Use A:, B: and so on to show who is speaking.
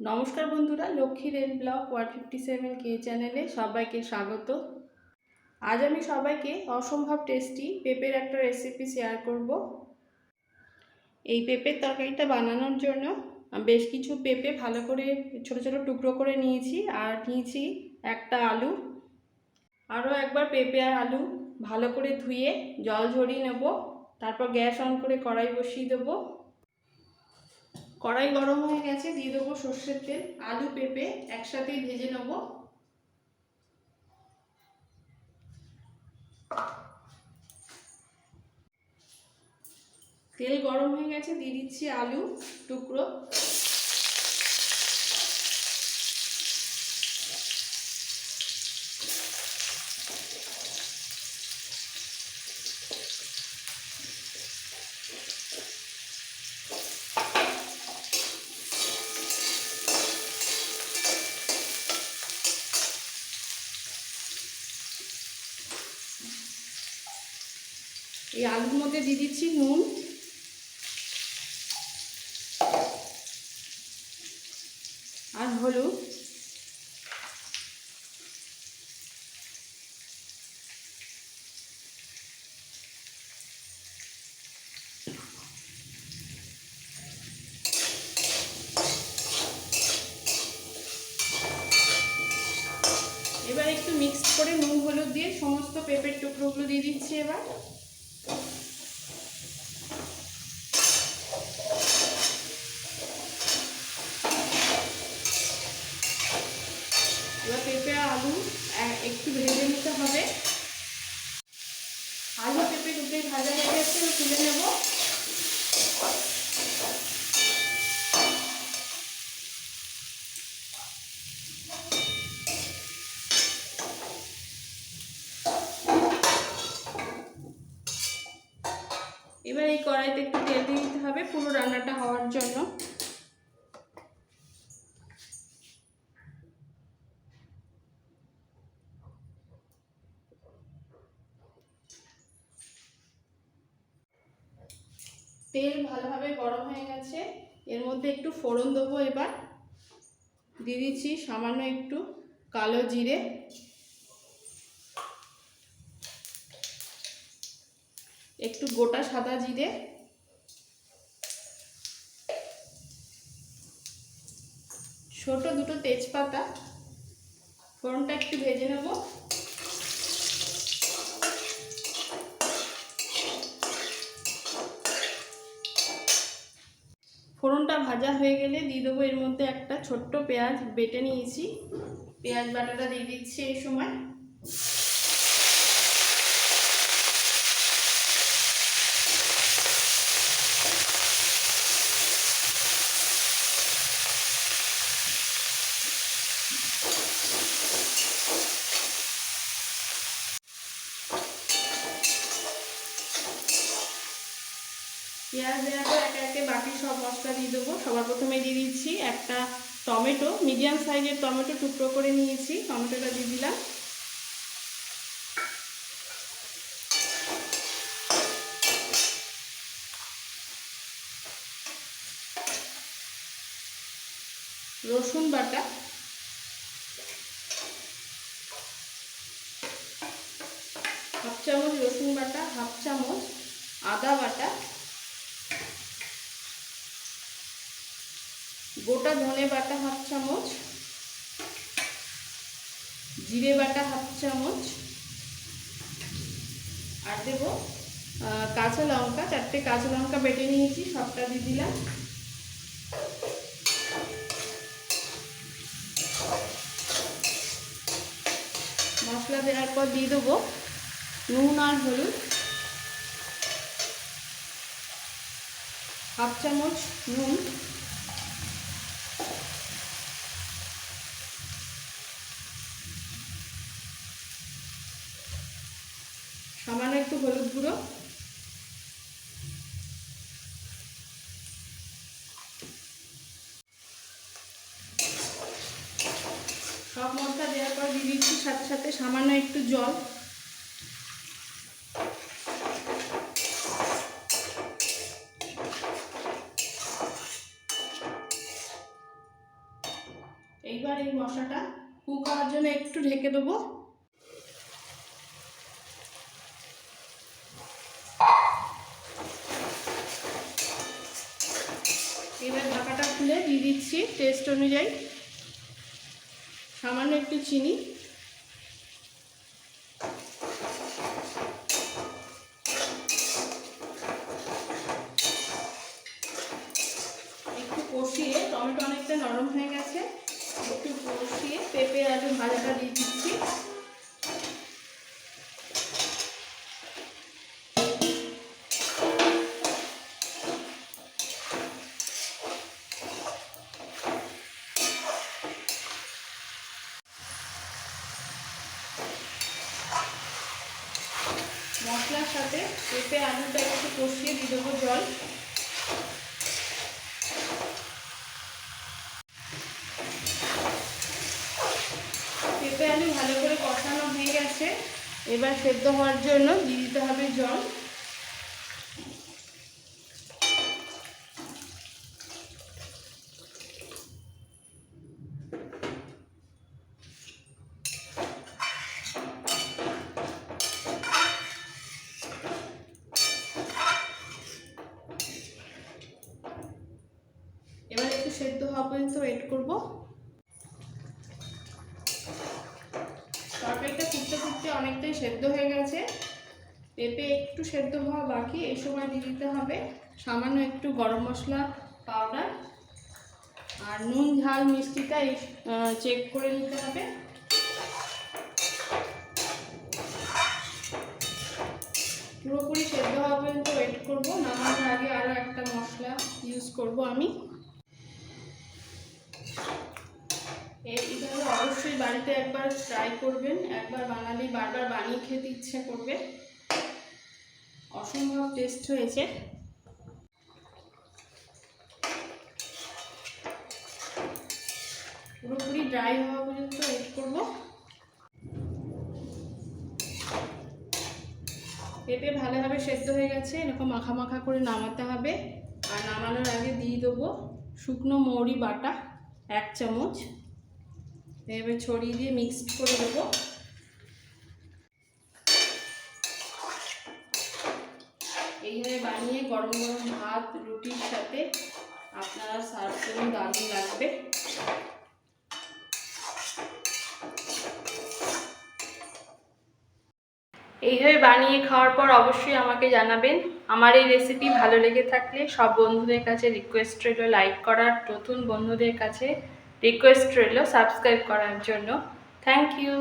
A: নমস্কার বন্ধুরা, Lakshmi rail block one fifty seven কে চ্যানেলে সবাইকে স্বাগত। আজ আমি সবাইকে অসম্ভব টেস্টি পেঁপের একটা রেসিপি শেয়ার করব। এই পেঁপের তরকারিটা বানানোর জন্য বেশ কিছু পেঁপে ভালো করে, ছোট ছোট টুকরো করে নিয়েছি আর নিয়েছি একটা আলু। আরও একবার পেঁপে আর আলু ভালো করে ধুয়ে জল ঝরিয়ে নেব, তারপর গ্যাস অন করে কড়াই বসিয়ে দেবো। কড়াই গরম হয়ে গেছে, দিয়ে দেবো সর্ষের তেল, আলু পেঁপে একসাথেই ভেজে নেব। তেল গরম হয়ে গেছে, দিয়ে দিচ্ছি আলু টুকরো। এই আলুর মধ্যে দিয়ে দিচ্ছি নুন। আর হলুদ। এবার একটু মিক্সড করে নুন, হলুদ দিয়ে সমস্ত পেঁপের টুকরোগুলো দিয়ে দিচ্ছি এবার। এবার পেঁপে আলু একটু ভেজে নিতে হবে। আলু পেঁপে দুটোই ভাজা হয়ে গেছে তুলে নেব। এবার এই কড়াইতে একটু তেল দিয়ে দিতে হবে পুরো রান্নাটা হওয়ার জন্য। তেল ভালোভাবে গরম হয়ে গেছে। এর মধ্যে একটু ফোড়ন দেবো এবার। দিয়ে দিচ্ছি সামান্য একটু কালো জিরে। একটু গোটা সাদা জিরে। ছোট দুটো তেজপাতা। ফোড়নটা একটু ভেজে নেব। ভাজা হয়ে গেলে দিয়ে দেবো এর মধ্যে একটা ছোট্ট পেঁয়াজ বেটে নিয়েছি। পেঁয়াজ বাটাটা দিয়ে দিচ্ছি এই সময়। পেঁয়াজ দেওয়ার পর একে একে বাকি সব মশলা দিয়ে দেবো। সবার প্রথমে দিয়ে দিচ্ছি একটা টমেটো মিডিয়াম সাইজের টমেটো টুকরো করে নিয়েছি। টমেটোটা দিয়ে দিলাম। রসুন বাটা। হাফ চামচ রসুন বাটা, হাফ চামচ আদা বাটা। গোটা ধনে বাটা হাফ চামচ, জিরে বাটা হাফ চামচ, আর দেব কাঁচা লঙ্কা, চারটে কাঁচা লঙ্কা বেটে নিয়েছি, সবটা দিয়ে দিলাম। মশলা দেওয়ার পর দিয়ে দেবো নুন আর হলুদ। হাফ চামচ নুন সামান্য একটু হলুদ গুঁড়ো। সব মশলা দেওয়ার পর দিয়ে দিচ্ছি সাথে সাথে সামান্য একটু জল। এইবার এই মশলাটা কুক হওয়ার জন্য একটু ঢেকে দেবো। এবার ঢাকাটা খুলে দিয়ে দিচ্ছি টেস্ট অনুযায়ী। সামান্য একটু চিনি। একটু কষিয়ে, টমেটো অনেকটা নরম হয়ে গেছে। একটু কষিয়ে, পেঁপে, আলু ভাজাটা দিয়ে দিচ্ছি। সাথে পেঁপে আলুটা একটু কষিয়ে দিয়ে দেবো জল। পেঁপে আলু ভালো করে কষানো হয়ে গেছে। এবার সেদ্ধ হওয়ার জন্য দিয়ে দিতে হবে জল এবার একটু সেদ্ধ হওয়া পর্যন্ত ওয়েট করব। তরকারিটা ফুটতে ফুটতে অনেকটাই সেদ্ধ হয়ে গেছে। পেঁপে একটু সেদ্ধ হওয়া বাকি, এই সময় দিয়ে দিতে হবে। সামান্য একটু গরম মশলা পাউডার আর নুন, ঝাল, মিষ্টিটা চেক করে নিতে হবে। পুরোপুরি সেদ্ধ হওয়া পর্যন্ত ওয়েট করব, নামানোর আগে আরও একটা মশলা ইউজ করব আমি এইভাবে অবশ্যই বাড়িতে একবার ট্রাই করবেন, একবার বানালে বারবার বানিয়ে খেতে ইচ্ছে করবে। অসম্ভব টেস্ট হয়েছে। পুরোপুরি ড্রাই হওয়া পর্যন্ত ওয়েট করব। পেঁপে ভালোভাবে সেদ্ধ হয়ে গেছে, এরকম মাখা মাখা করে নামাতে হবে। আর নামানোর আগে দিয়ে দেবো শুকনো মৌরি বাটা, এক চামচ। এবার ছড়িয়ে দিয়ে মিক্সড করে দেবো। এইভাবে বানিয়ে গরম গরম ভাত, রুটির সাথে আপনারা সার্ভ করুন, দারুণ লাগবে। এইভাবে বানিয়ে খাওয়ার পর অবশ্যই আমাকে জানাবেন। আমার এই রেসিপি ভালো লেগে থাকলে সব বন্ধুদের কাছে রিকোয়েস্ট রইল লাইক করার। নতুন বন্ধুদের কাছে রিকোয়েস্ট রইল সাবস্ক্রাইব করার জন্য। Thank you